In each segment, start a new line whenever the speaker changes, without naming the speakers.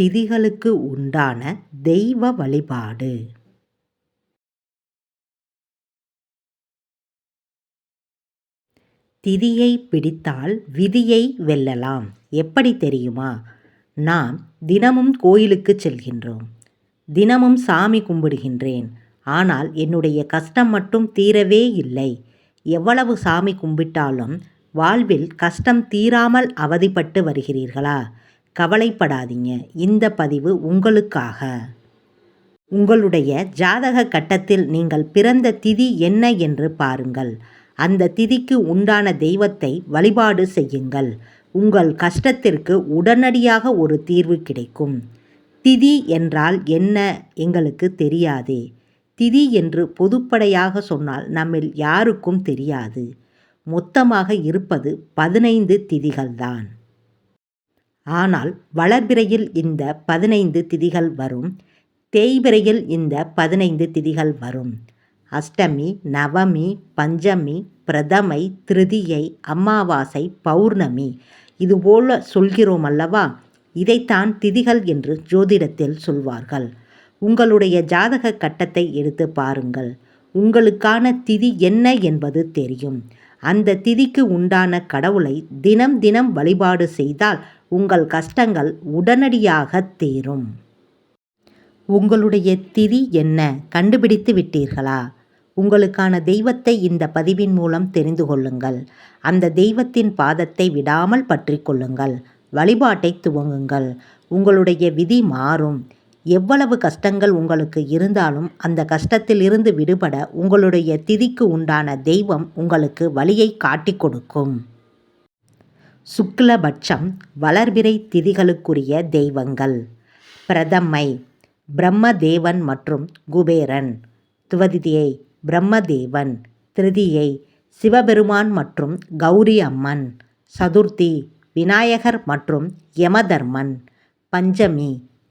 திதிகளுக்கு உண்டான தெய்வ வழிபாடு. திதியை பிடித்தால் விதியை வெல்லலாம். எப்படி தெரியுமா? நாம் தினமும் கோயிலுக்கு செல்கின்றோம். தினமும் சாமி கும்பிடுகின்றேன். ஆனால் என்னுடைய கஷ்டம் மட்டும் தீரவே இல்லை. எவ்வளவு சாமி கும்பிட்டாலும் வாழ்வில் கஷ்டம் தீராமல் அவதிப்பட்டு வருகிறீர்களா? கவலைப்படாதீங்க. இந்த பதிவு உங்களுக்காக. உங்களுடைய ஜாதக கட்டத்தில் நீங்கள் பிறந்த திதி என்ன என்று பாருங்கள். அந்த திதிக்கு உண்டான தெய்வத்தை வழிபாடு செய்யுங்கள். உங்கள் கஷ்டத்திற்கு உடனடியாக ஒரு தீர்வு கிடைக்கும். திதி என்றால் என்ன எங்களுக்கு தெரியாதே. திதி என்று பொதுப்படையாக சொன்னால் நம்மில் யாருக்கும் தெரியாது. மொத்தமாக இருப்பது பதினைந்து திதிகள்தான். ஆனால் வளர்பிறையில் இந்த பதினைந்து திதிகள் வரும் தேய்பிறையில் இந்த பதினைந்து திதிகள் வரும். அஷ்டமி நவமி பஞ்சமி பிரதமை திருதியை அமாவாசை பௌர்ணமி இதுபோல சொல்கிறோம் அல்லவா? இதைத்தான் திதிகள் என்று ஜோதிடத்தில் சொல்வார்கள். உங்களுடைய ஜாதக கட்டத்தை எடுத்து பாருங்கள். உங்களுக்கான திதி என்ன என்பது தெரியும். அந்த திதிக்கு உண்டான கடவுளை தினம் தினம் வழிபாடு செய்தால் உங்கள் கஷ்டங்கள் உடனடியாக தீரும். உங்களுடைய திதி என்ன? கண்டுபிடித்து விட்டீர்களா? உங்களுக்கான தெய்வத்தை இந்த பதிவின் மூலம் தெரிந்து கொள்ளுங்கள். அந்த தெய்வத்தின் பாதத்தை விடாமல் பற்றி கொள்ளுங்கள். வழிபாட்டை துவங்குங்கள். உங்களுடைய விதி மாறும். எவ்வளவு கஷ்டங்கள் உங்களுக்கு இருந்தாலும் அந்த கஷ்டத்திலிருந்து விடுபட உங்களுடைய திதிக்கு உண்டான தெய்வம் உங்களுக்கு வழியை காட்டி கொடுக்கும். சுக்லபட்சம் வளர்பிறை திதிகளுக்குரிய தெய்வங்கள். பிரதமை பிரம்மதேவன் மற்றும் குபேரன். துவதிதியை பிரம்மதேவன். திருதியை சிவபெருமான் மற்றும் கௌரி அம்மன் சதுர்த்தி விநாயகர் மற்றும் யமதர்மன். பஞ்சமி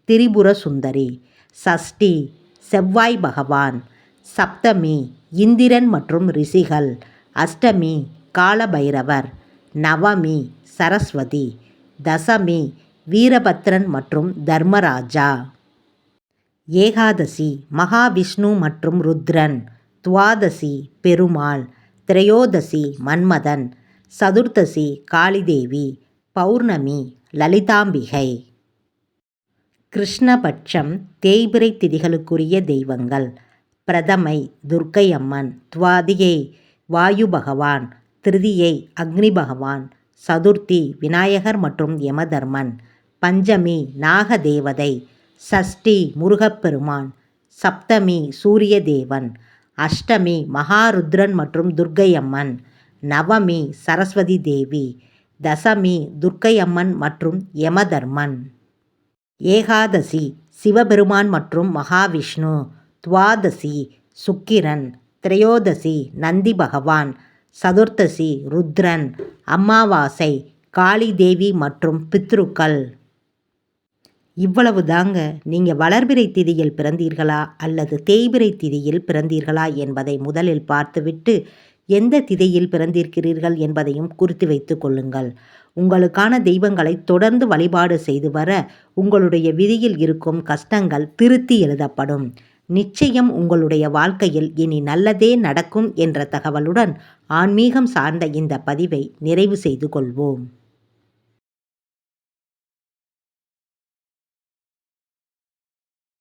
திரிபுர சுந்தரி சஷ்டி செவ்வாய் பகவான் சப்தமி இந்திரன் மற்றும் ரிஷிகள் அஷ்டமி காலபைரவர் நவமி சரஸ்வதி தசமி வீரபத்ரன் மற்றும் தர்மராஜா. ஏகாதசி மகாவிஷ்ணு மற்றும் ருத்ரன் துவாதசி பெருமாள் திரையோதசி மன்மதன் சதுர்த்தசி காளிதேவி பௌர்ணமி லலிதாம்பிகை. கிருஷ்ணபட்சம் தேய்பிரை திதிகளுக்குரிய தெய்வங்கள். பிரதமை துர்க்கை அம்மன் துவாதியை வாயு பகவான் திருதியை அக்னி பகவான் சதுர்த்தி விநாயகர் மற்றும் யமதர்மன் பஞ்சமி நாகதேவதை சஷ்டி முருகப்பெருமான் சப்தமி சூரிய தேவன் அஷ்டமி மகாருத்ரன் மற்றும் துர்க்கையம்மன் நவமி சரஸ்வதி தேவி தசமி துர்க்கையம்மன் மற்றும் யமதர்மன். ஏகாதசி சிவபெருமான் மற்றும் மகாவிஷ்ணு துவாதசி சுக்கிரன் திரையோதசி நந்தி பகவான் சதுர்த்தசி ருத்ரன் அமாவாசை காளி தேவி மற்றும் பித்ருக்கள். இவ்வளவு தாங்க நீங்கள் வளர்பிறை திதியில் பிறந்தீர்களா அல்லது தேய்பிறை திதியில் பிறந்தீர்களா என்பதை முதலில் பார்த்துவிட்டு எந்த திதையில் பிறந்திருக்கிறீர்கள் என்பதையும் குறித்து வைத்து கொள்ளுங்கள். உங்களுக்கான தெய்வங்களை தொடர்ந்து வழிபாடு செய்து வர உங்களுடைய விதியில் இருக்கும் கஷ்டங்கள் திருத்தி எழுதப்படும். நிச்சயம் உங்களுடைய வாழ்க்கையில் இனி நல்லதே நடக்கும் என்ற தகவலுடன் ஆன்மீகம் சார்ந்த இந்த பதிவை நிறைவு செய்து கொள்வோம்.